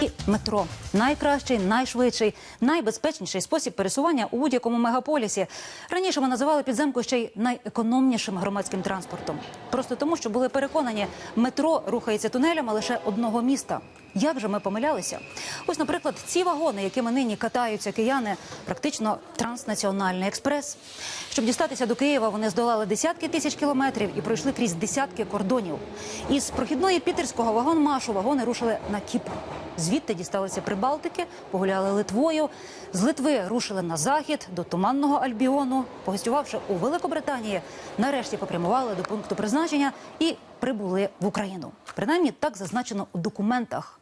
І метро найкращий, найшвидший, найбезпечніший спосіб пересування у будь-якому мегаполісі. Раніше ми називали підземку ще й найекономнішим громадським транспортом. Просто тому, що були переконані, метро рухається тунелями лише одного міста. Як же ми помилялися? Ось, наприклад, ці вагони, якими нині катаються кияни, практично транснаціональний експрес. Щоб дістатися до Києва, вони здолали десятки тисяч кілометрів і пройшли крізь десятки кордонів. Із прохідної пітерського вагон-машу вагони рушили на Кіпр. Звідти дісталися Прибалтики, погуляли Литвою. З Литви рушили на захід до туманного Альбіону. Погостювавши у Великобританії, нарешті попрямували до пункту призначення і прибули в Україну. Принаймні так зазначено у документах.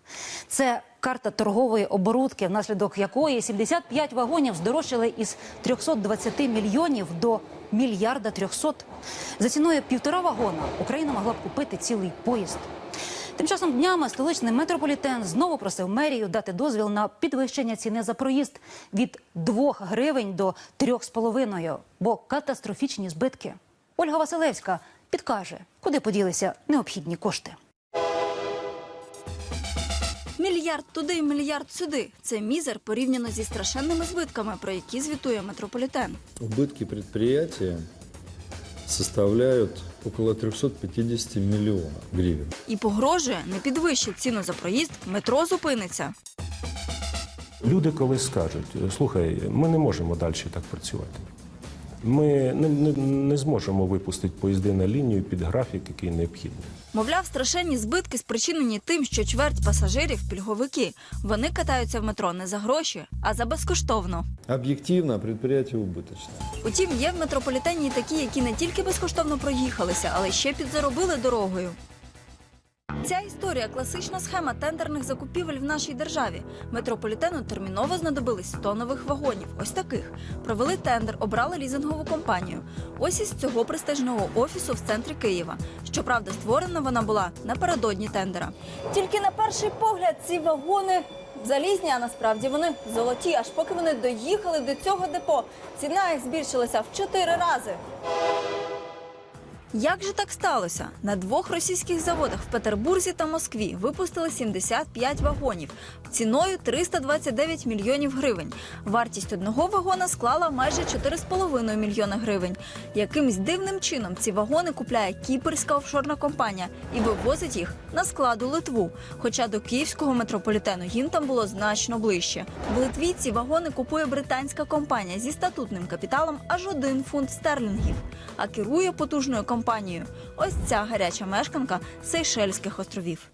Це карта торгової оборудки, внаслідок якої 75 вагонів здорожчали із 320 мільйонів до мільярда 300. За ціною півтора вагона Україна могла б купити цілий поїзд. Тим часом днями столичний метрополітен знову просив мерію дати дозвіл на підвищення ціни за проїзд від 2 гривень до 3,5, бо катастрофічні збитки. Ольга Василевська підкаже, куди поділися необхідні кошти. Мільярд туди мільярд сюди. Це мізер порівняно зі страшенними збитками, про які звітує метрополітен. Убытки предприятия составляют около 350 миллионов гривен. І погрожує, не підвищить ціну за проїзд, метро зупиниться. Люди колись скажуть: слухай, ми не можемо далі так працювати. Ми не, не, не зможемо випустити поїзди на лінію під графік, який необхідний. Мовляв, страшенні збитки спричинені тим, що чверть пасажирів пільговики. Вони катаються в метро не за гроші, а за безкоштовно. Объективно предприятие убыточное. Утім, є в метрополітені такі, які не тільки безкоштовно проїхалися, але ще підзаробили дорогою. Ця історія класична схема тендерних закупівель в нашій державі. Метрополітену терміново знадобились 100 нових вагонів. Ось таких. Провели тендер, обрали лізингову компанію. Ось із цього престижного офісу в центрі Києва. Щоправда, створена вона була напередодні тендера. Тільки на перший погляд ці вагони залізні, а насправді вони золоті. Аж поки вони доїхали до цього депо, ціна їх збільшилася в чотири рази. Як же так сталося? На двох російських заводах в Петербурзі та Москві випустили 75 вагонів ціною 329 мільйонів гривень. Вартість одного вагона склала майже 4,5 мільйона гривень. Якимсь дивним чином ці вагони купляє кіпрська офшорна компанія і вивозить їх на складу Литву. Хоча до київського метрополітену їм там було значно ближче. В Литві ці вагони купує британська компанія зі статутним капіталом аж один фунт стерлінгів. А керує потужною компанією ось ця гаряча мешканка Сейшельських островів.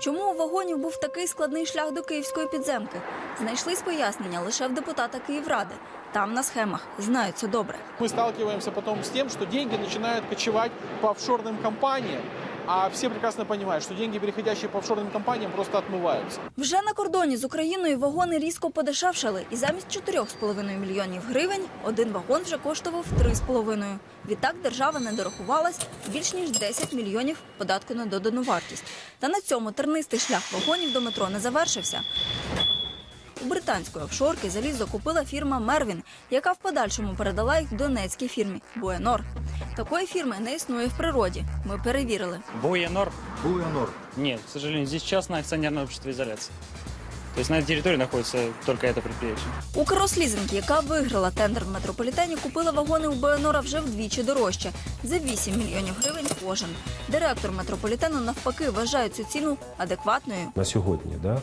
Чому у вагонів був такий складний шлях до київської підземки? Знайшлись пояснення лише в депутата Київради. Там на схемах знають це добре. Мы сталкиваемся потом с тем, что деньги начинают кочевать по офшорным компаниям, а все прекрасно понимают, что деньги, переходящие по офшорным компаниям, просто отмываются. Вже на кордоні з Україною вагони різко подешевшали, і замість 4,5 мільйонів гривень один вагон вже коштував 3,5. Відтак держава не дорахувалась більш ніж 10 мільйонів податку на додану вартість. Та на цьому тернистий шлях вагонів до метро не завершився. У британської офшорки заліз закупила фірма Мервін, яка в подальшому передала їх донецькій фірмі Буенор. Такої фірми не існує в природі. Ми перевірили. Буянор? Буянор. Нет, к сожалению, здесь частное акционерное общество изоляции. То есть на этой территории находится только это предприятие. Укррослізинг, яка виграла тендер в метрополітені, купила вагони у Буенора вже вдвічі дорожче за 8 мільйонів гривень кожен. Директор метрополітену навпаки вважає цю ціну адекватною. На сьогодні да,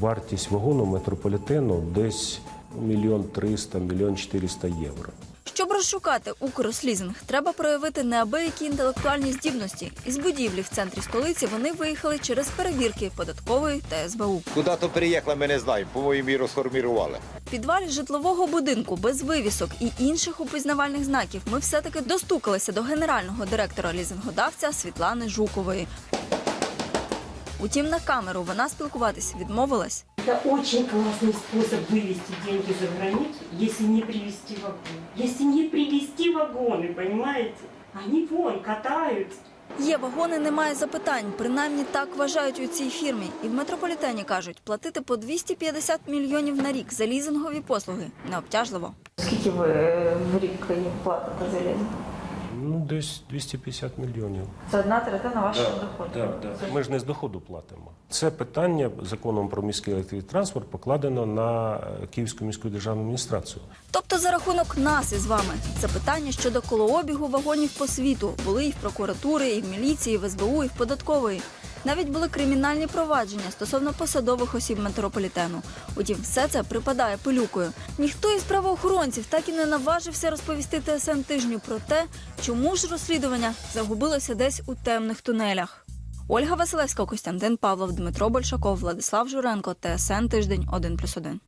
вартість вагону метрополітену десь мільйон триста, мільйон чотириста євро. Щоб розшукати Укррослізинг, треба проявити неабиякі інтелектуальні здібності. Із будівлі в центрі столиці вони виїхали через перевірки податкової та СБУ. Куда-то приїхала, ми не знаємо. По-моєму, її розформірували. В підвалі житлового будинку без вивісок і інших упізнавальних знаків ми все-таки достукалися до генерального директора лізингодавця Світлани Жукової. Утім, на камеру вона спілкуватись відмовилась. Это очень классный способ вывести деньги за границу, если не привезти вагоны. Если не привезти вагоны, понимаете? Они вон катаются. Є вагони, немає запитань. Принаймні так вважають у цій фірмі. І в метрополітені кажуть, платити по 250 мільйонів на рік за лізингові послуги необтяжливо. Скільки ви е, в рік їм платите за лізинг? Ну, десь 250 мільйонів. Це одна третина вашого доходу. Да, да. Ми ж не з доходу платимо. Це питання законом про міський електротранспорт покладено на е, Київську міську державну адміністрацію. Тобто за рахунок нас із вами це питання щодо колообігу вагонів по світу були і в прокуратури, і в міліції, і в СБУ, і в податкової. Навіть були кримінальні провадження стосовно посадових осіб метрополітену. Утім, все це припадає пилюкою. Ніхто із правоохоронців так і не наважився розповісти ТСН тижню про те, чому ж розслідування загубилося десь у темних тунелях. Ольга Василевська, Костянтин Павлов, Дмитро Большаков, Владислав Журенко, ТСН тиждень 1+,1.